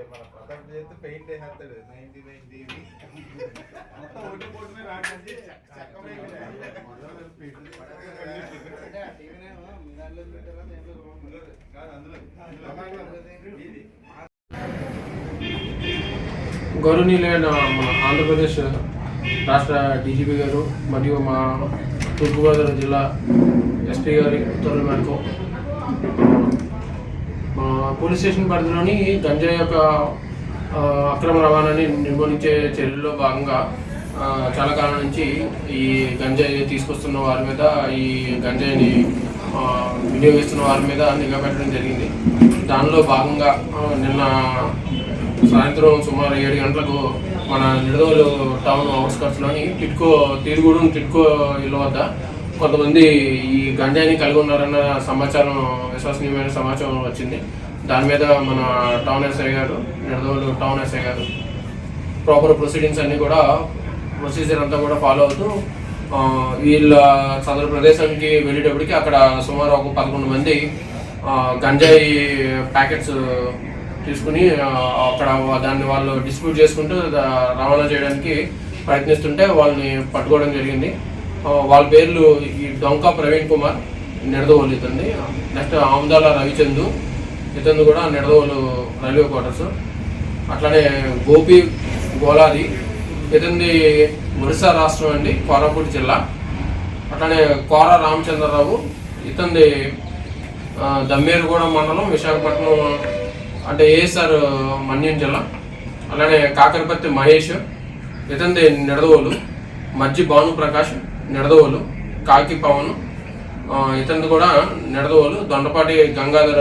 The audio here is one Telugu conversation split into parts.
అంటే మన ప్రతాప్ చేస్తే పెయింట్ వేసేస్తాడు నైన్టీ నైన్టీ మొత్తం ఒడ్డు పొట్టునే రాకండి చెక్క గౌరవనీయులైన మన ఆంధ్రప్రదేశ్ రాష్ట్ర డీజీపీ గారు మరియు మా తూర్పుగోదావరి జిల్లా ఎస్పీ గారి ఉత్తర్వుల మేరకు మా పోలీస్ స్టేషన్ పరిధిలోని గంజాయి యొక్క అక్రమ రవాణాని నిర్మూలించే చర్యల్లో భాగంగా చాలా కాలం నుంచి ఈ గంజాయి తీసుకొస్తున్న వారి మీద ఈ గంజాయిని వినియోగిస్తున్న వారి మీద నిఘా పెట్టడం జరిగింది. దానిలో భాగంగా నిన్న సాయంత్రం సుమారు ఏడు గంటలకు మన నిడదోలు టౌన్ అవుట్స్కట్స్లోని టిట్కో తిరుగుడు టిట్కో ఇల్లు వద్ద కొంతమంది ఈ గంజాయిని కలిగి ఉన్నారన్న సమాచారం విశ్వసనీయమైన సమాచారం వచ్చింది. దాని మీద మన టౌన్ ఎస్ఐ గారు నిడదోలు టౌన్ ఎస్ఐ గారు ప్రాపర్ ప్రొసీడింగ్స్ అన్నీ కూడా ప్రొసీజర్ అంతా కూడా ఫాలో అవుతూ వీళ్ళ సదరు ప్రదేశానికి వెళ్ళేటప్పటికి అక్కడ సుమారు ఒక పదకొండు మంది గంజాయి ప్యాకెట్స్ తీసుకుని అక్కడ దాన్ని వాళ్ళు డిస్ట్రిబ్యూట్ చేసుకుంటూ రవాణా చేయడానికి ప్రయత్నిస్తుంటే వాళ్ళని పట్టుకోవడం జరిగింది. వాళ్ళ పేర్లు ఈ డొంక ప్రవీణ్ కుమార్ నిడదవోలు ఇతంది నెక్స్ట్ ఆముదాల రవిచందు ఇతను కూడా నిడదవోలు రైల్వే క్వార్టర్స్. అట్లానే గోపి గోలాది ఇతంది ఒరిస్సా రాష్ట్రం అండి కోరాపూట్ జిల్లా. అట్లానే కోర రామచంద్రరావు ఇతంది దమ్మేరుగూడ మండలం విశాఖపట్నం అంటే ఏఎస్ఆర్ మన్యం జిల్లా. అలానే కాకరపత్తి మహేష్ ఇతంది నిడదవోలు మజ్జి భానుప్రకాష్ నిడదవోలు కాకి పవన్ ఇతను ఇతనిది కూడా నిడదవోలు దొండపాటి గంగాధర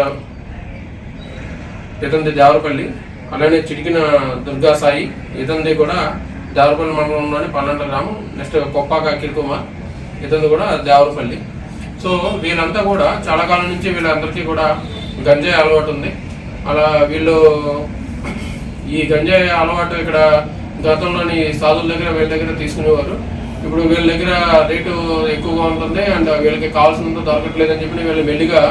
ఇతనిది దేవరపల్లి అలానే చిటికిన దుర్గా సాయి ఇతంది కూడా దేవరపల్లి మండలంలోని పల్లంట గ్రామం నెక్స్ట్ కొప్పాక అఖిల్ కుమార్ ఇతంది కూడా దేవరపల్లి. సో వీళ్ళంతా కూడా చాలా కాలం నుంచి వీళ్ళందరికీ కూడా గంజాయి అలవాటు ఉంది. అలా వీళ్ళు ఈ గంజాయి అలవాటు ఇక్కడ గతంలోని సాధుల దగ్గర వీళ్ళ దగ్గర తీసుకునేవారు. ఇప్పుడు వీళ్ళ దగ్గర రేటు ఎక్కువగా ఉంటుంది అండ్ వీళ్ళకి కావాల్సినంత దొరకట్లేదని చెప్పి వీళ్ళు మెల్లిగా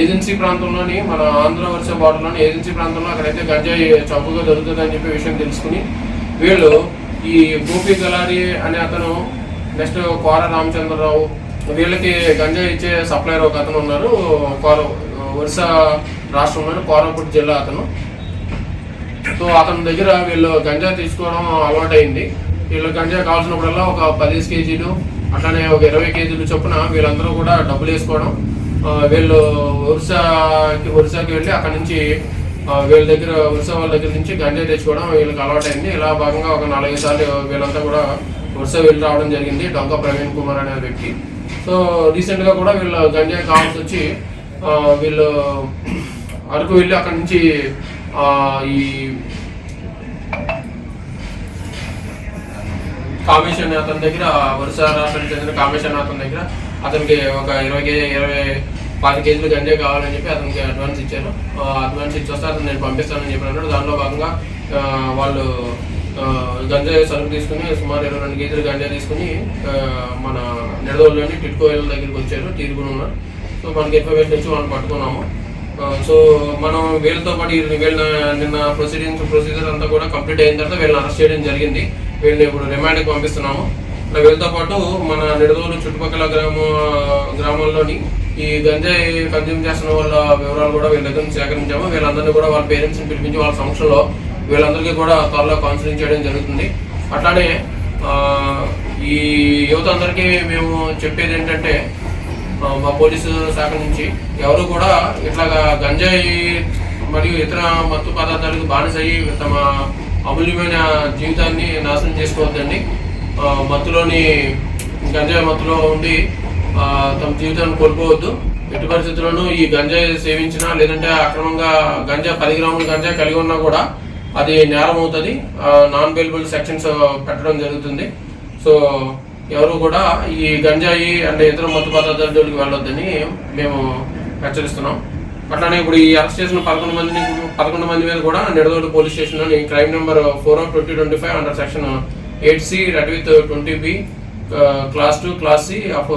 ఏజెన్సీ ప్రాంతంలోని మన ఆంధ్ర వర్ష బార్డర్లోని ఏజెన్సీ ప్రాంతంలో అక్కడైతే గంజాయి చౌకగా దొరుకుతుందని చెప్పి విషయం తెలుసుకుని వీళ్ళు ఈ గోపి గలారి అనే అతను నెక్స్ట్ కోర రామచంద్రరావు వీళ్ళకి గంజాయి ఇచ్చే సప్లైర్ ఒక అతను ఉన్నారు కోర ఒరిస్సా రాష్ట్రంలోని కోరాపుట్ జిల్లా అతను. సో అతని దగ్గర వీళ్ళు గంజా తీసుకోవడం అలవాటైంది. వీళ్ళు గంజా కావాల్సినప్పుడల్లా ఒక పదిహేను కేజీలు అట్లానే ఒక ఇరవై కేజీలు చొప్పున వీళ్ళందరూ కూడా డబ్బులు వేసుకోవడం. వీళ్ళు ఒరిసాకి ఒరిస్సాకి వెళ్ళి అక్కడ నుంచి వీళ్ళ దగ్గర ఒరిసా వాళ్ళ దగ్గర నుంచి గంజా తెచ్చుకోవడం వీళ్ళకి అలవాటైంది. ఇలా భాగంగా ఒక నాలుగైదు సార్లు వీళ్ళంతా కూడా ఒరిస్సా వెళ్ళి రావడం జరిగింది. డొంక ప్రవీణ్ కుమార్ అనే వ్యక్తి. సో రీసెంట్గా కూడా వీళ్ళు గంజా కావాల్సి వచ్చి వీళ్ళు అరకు వెళ్ళి అక్కడ నుంచి ఈ కామేశ్వర అతని దగ్గర వరుస రాష్ట్రానికి చెందిన కామేశ్వర అతని దగ్గర అతనికి ఒక ఇరవై కేజీ ఇరవై పది కేజీలు గంజే కావాలని చెప్పి అతనికి అడ్వాన్స్ ఇచ్చాను ఆ, అడ్వాన్స్ ఇచ్చొస్తే అతను నేను పంపిస్తానని చెప్పి అన్నాడు దానిలో భాగంగా వాళ్ళు గంజా సరుకు తీసుకుని సుమారు ఇరవై రెండు కేజీలు గంజా తీసుకుని మన నిడదోళ్ళని టిట్కో ఇళ్ళ దగ్గరికి వచ్చారు తీరుకుని సో మనకి ఇన్ఫర్మేషన్ ఇచ్చి మనం పట్టుకున్నాము. సో మనం వీళ్ళతో పాటు వీళ్ళ నిన్న ప్రొసీడింగ్ ప్రొసీజర్ అంతా కూడా కంప్లీట్ అయిన తర్వాత వీళ్ళని అరెస్ట్ చేయడం జరిగింది. వీళ్ళని ఇప్పుడు రిమాండ్కి పంపిస్తున్నాము. ఇలా వీళ్ళతో పాటు మన నిడదోలు చుట్టుపక్కల గ్రామ గ్రామాల్లోని ఈ గంజాయి కన్జ్యూమ్ చేస్తున్న వాళ్ళ వివరాలు కూడా వీళ్ళ దగ్గర సేకరించాము. వీళ్ళందరినీ కూడా వాళ్ళ పేరెంట్స్ని పిలిపించి వాళ్ళ సంస్థలో వీళ్ళందరికీ కూడా త్వరలో కౌన్సిలింగ్ చేయడం జరుగుతుంది. అట్లానే ఈ యువత అందరికీ మేము చెప్పేది ఏంటంటే మా పోలీసు శాఖ నుంచి ఎవరు కూడా ఇట్లాగా గంజాయి మరియు ఇతర మత్తు పదార్థాలకు బానిసయ్యి తమ అమూల్యమైన జీవితాన్ని నాశనం చేసుకోవద్దండి. మత్తులోని గంజాయి మత్తులో ఉండి తమ జీవితాన్ని కోల్పోవద్దు. ఎట్టి పరిస్థితుల్లోనూ ఈ గంజాయి సేవించినా లేదంటే అక్రమంగా గంజా పది గ్రాముల గంజా కలిగి ఉన్నా కూడా అది నేరం అవుతుంది. నాన్ బెయిలబుల్ సెక్షన్స్ పెట్టడం జరుగుతుంది. సో ఎవరు కూడా ఈ గంజాయి అంటే ఇతర మత్తు పదార్థాల జోలికి వెళ్ళొద్దని మేము హెచ్చరిస్తున్నాం. అట్లానే ఇప్పుడు ఈ అరెస్ట్ చేసిన పదకొండు మందిని పదకొండు మంది మీద కూడా Nidadavolu police స్టేషన్లోని crime number four of twenty twenty five under section eight C read with twenty B clause two clause C of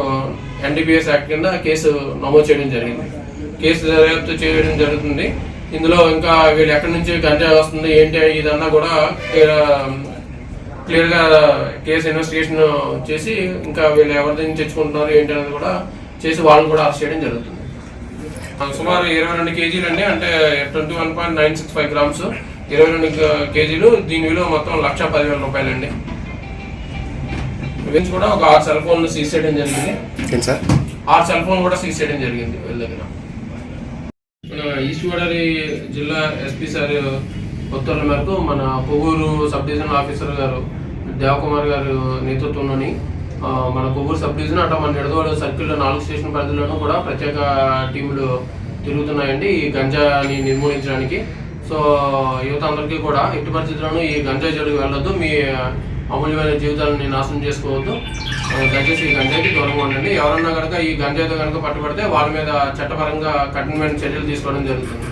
NDPS act కింద కేసు నమోదు చేయడం జరిగింది. కేసు దర్యాప్తు చేయడం జరుగుతుంది. ఇందులో ఇంకా వీళ్ళు ఎక్కడి నుంచి గంజా వస్తుంది ఏంటి ఇదన్నా కూడా క్లియర్గా కేసు ఇన్వెస్టిగేషన్ చేసి ఇంకా వీళ్ళు ఎవరి నుంచి తెచ్చుకుంటున్నారు ఏంటి అనేది కూడా చేసి వాళ్ళని కూడా అరెస్ట్ చేయడం జరుగుతుంది. సుమారు ఇరవై రెండు కేజీలు అండి. అంటే twenty one point nine six five grams ఇరవై రెండు కేజీలు. దీని విలువ మొత్తం లక్ష పదివేల రూపాయలండి. ఇవి కూడా ఒక ఆరు సెల్ ఫోన్లు సీజ్ చేయడం జరిగింది. సార్? ఆరు సెల్ ఫోన్ కూడా సీజ్ చేయడం జరిగింది వీళ్ళ దగ్గర. ఈస్ట్ గోదావరి జిల్లా ఎస్పీ సార్ ఉత్తర్వుల మేరకు మన కొవ్వూరు సబ్ డివిజన్ ఆఫీసర్ గారు దేవకుమార్ గారు నేతృత్వంలోని మన కొవ్వూరు సబ్ డివిజన్ అట్లా మన నిడదవోలు సర్కిల్లో నాలుగు స్టేషన్ పరిధిలోనూ కూడా ప్రత్యేక టీములు తిరుగుతున్నాయండి ఈ గంజాని నిర్మూలించడానికి. సో యువత అందరికీ కూడా ఎట్టి పరిస్థితుల్లోనూ ఈ గంజా జోలికి వెళ్ళొద్దు. మీ అమూల్యమైన జీవితాలను నాశనం చేసుకోవద్దు. దయచేసి ఈ గంజాయికి దూరంగా ఉండండి. ఎవరన్నా కనుక ఈ గంజాయితో కనుక పట్టుబడితే వాళ్ళ మీద చట్టపరంగా కఠినమైన చర్యలు తీసుకోవడం జరుగుతుంది.